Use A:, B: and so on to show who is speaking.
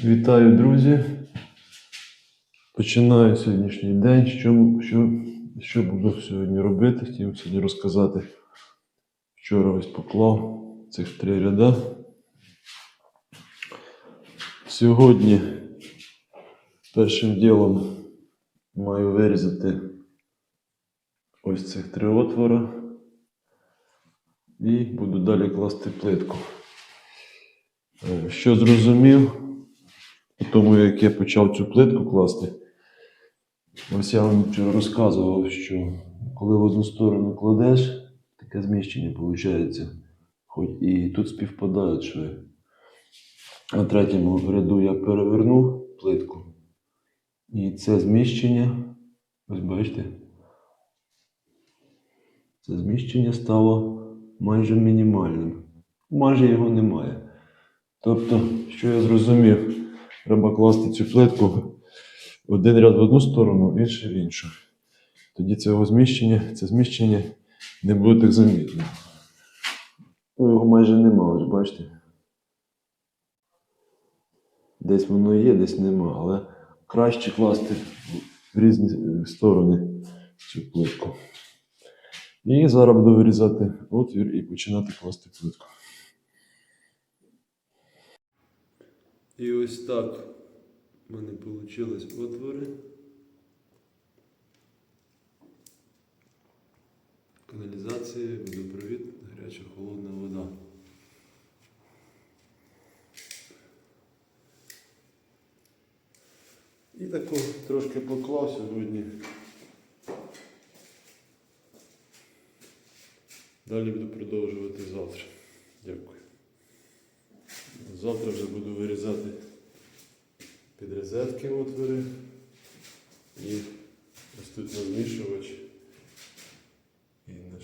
A: Вітаю, друзі. Починаю сьогоднішній день. Що, що, що буду сьогодні робити? Хотів сьогодні розказати. Вчора ось поклав цих три ряда. Сьогодні першим ділом маю вирізати ось цих три отвора. І буду далі класти плитку. Е, Що зрозумів, тому як я почав цю плитку класти, ось я вам вчора розказував, що коли в одну сторону кладеш, таке зміщення виходить, хоч і тут співпадають шви. На третьому ряду я перевернув плитку, і це зміщення, ось бачите, це зміщення стало майже мінімальним. Майже його немає. Тобто, що я зрозумів, треба класти цю плитку один ряд в одну сторону, інший в іншу. Тоді цього зміщення, це зміщення не буде так замітно. Ну, його майже нема, ось бачите. Десь воно є, десь нема, але краще класти в різні сторони цю плитку. І зараз буду вирізати отвір і починати класти плитку. І ось так в мене вийшли отвори. Каналізація, водопровід, гаряча холодна вода. І тако трошки поклав сьогодні. Далі буду продовжувати завтра. Дякую. Завтра вже буду вирізати підрезетки отвори і ось тут розмішувач. І на